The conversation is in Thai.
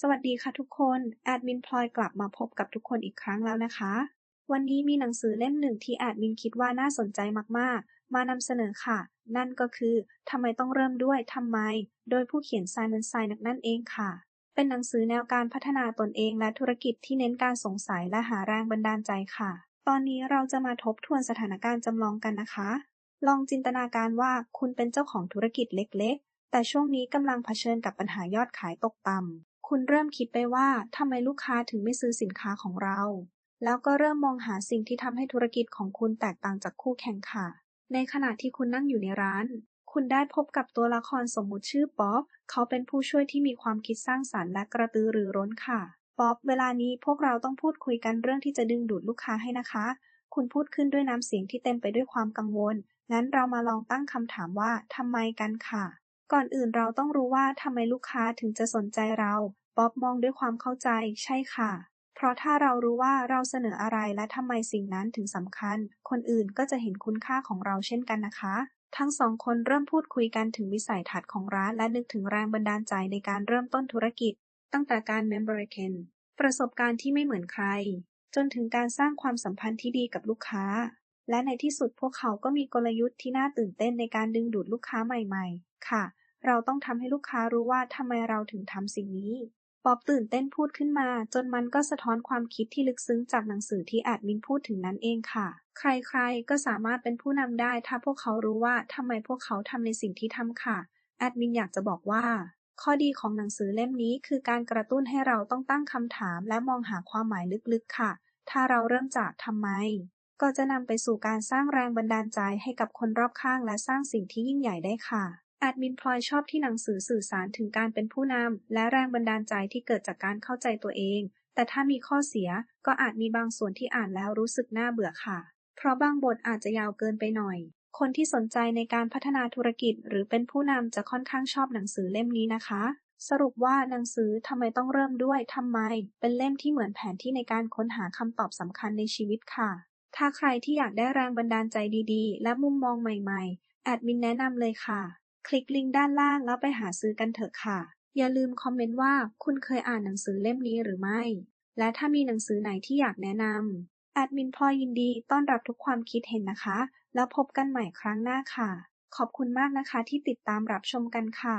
สวัสดีค่ะทุกคน แอดมินพลอยกลับมาพบกับทุกคนอีกครั้งแล้วนะคะ วันนี้มีหนังสือเล่มหนึ่งที่แอดมินคิดว่าน่าสนใจมากๆ มานำเสนอค่ะ นั่นก็คือทำไมต้องเริ่มด้วยทำไม โดยผู้เขียนไซมอนไซนักนั่นเองค่ะ เป็นหนังสือแนวการพัฒนาตนเองและธุรกิจที่เน้นการสงสัยและหาแรงบันดาลใจค่ะ ตอนนี้เราจะมาทบทวนสถานการณ์จำลองกันนะคะ ลองจินตนาการว่าคุณเป็นเจ้าของธุรกิจเล็ก ๆ แต่ช่วงนี้กำลังเผชิญกับปัญหายอดขายตกต่ำ คุณเริ่มคิดไปว่าทำไมลูกค้าถึงไม่ซื้อสินค้าของเรา แล้วก็เริ่มมองหาสิ่งที่ทำให้ธุรกิจของคุณแตกต่างจากคู่แข่งค่ะ ในขณะที่คุณนั่งอยู่ในร้าน คุณได้พบกับตัวละครสมมุติชื่อป๊อบเขาเป็นผู้ช่วยที่มีความคิดสร้างสรรค์และกระตือรือร้นค่ะ ป๊อบเวลานี้พวกเราต้องพูดคุยกันเรื่องที่จะดึงดูดลูกค้าให้นะคะ คุณพูดขึ้นด้วยน้ำเสียงที่เต็มไปด้วยความกังวล งั้นเรามาลองตั้งคำถามว่าทำไมกันค่ะก่อนอื่นเราต้องรู้ว่าทำไมลูกค้าถึงจะสนใจเรา ป๊อบมองด้วยความเข้าใจ ใช่ค่ะ เพราะถ้าเรารู้ว่าเราเสนออะไรและทำไมสิ่งนั้นถึงสำคัญ คนอื่นก็จะเห็นคุณค่าของเราเช่นกันนะคะ ทั้งสองคนเริ่มพูดคุยกันถึงวิสัยทัศน์ของร้านและนึกถึงแรงบันดาลใจในการเริ่มต้นธุรกิจ ตั้งแต่การ Memberken ประสบการณ์ที่ไม่เหมือนใคร จนถึงการสร้างความสัมพันธ์ที่ดีกับลูกค้า และในที่สุดพวกเขาก็มีกลยุทธ์ที่น่าตื่นเต้นในการดึงดูดลูกค้าใหม่ ๆ ค่ะ เราต้องทำให้ลูกค้ารู้ว่าทำไมเราถึงทำสิ่งนี้ ป๊อบตื่นเต้นพูดขึ้นมา จนมันก็สะท้อนความคิดที่ลึกซึ้งจากหนังสือที่แอดมินพูดถึงนั้นเองค่ะ ใครๆ ก็สามารถเป็นผู้นำได้ ถ้าพวกเขารู้ว่าทำไมพวกเขาทำในสิ่งที่ทำค่ะ แอดมินอยากจะบอกว่า ข้อดีของหนังสือเล่มนี้คือการกระตุ้นให้เราต้องตั้งคำถาม และมองหาความหมายลึกๆค่ะ ถ้าเราเริ่มจากทำไม ก็จะนำไปสู่การสร้างแรงบันดาลใจให้กับคนรอบข้างและสร้างสิ่งที่ยิ่งใหญ่ได้ค่ะ แอดมินพลอยชอบที่หนังสือสื่อสารถึงการเป็นผู้นำ และแรงบันดาลใจที่เกิดจากการเข้าใจตัวเอง แต่ถ้ามีข้อเสียก็อาจมีบางส่วนที่อ่านแล้วรู้สึกน่าเบื่อค่ะ เพราะบางบทอาจจะยาวเกินไปหน่อย คนที่สนใจในการพัฒนาธุรกิจ หรือเป็นผู้นำจะค่อนข้างชอบหนังสือเล่มนี้นะคะ สรุปว่าหนังสือทำไมต้องเริ่มด้วยทำไม เป็นเล่มที่เหมือนแผนที่ในการค้นหาคำตอบสำคัญในชีวิตค่ะ ถ้าใครที่อยากได้แรงบันดาลใจดีๆ และมุมมองใหม่ ๆ แอดมินแนะนำเลยค่ะ คลิกลิงก์ด้านล่างแล้วไปหาซื้อกันเถอะค่ะ อย่าลืมคอมเมนต์ว่าคุณเคยอ่านหนังสือเล่มนี้หรือไม่ และถ้ามีหนังสือไหนที่อยากแนะนำแอดมินพลอยยินดีต้อนรับทุกความคิดเห็นนะคะ แล้วพบกันใหม่ครั้งหน้าค่ะ ขอบคุณมากนะคะที่ติดตามรับชมกันค่ะ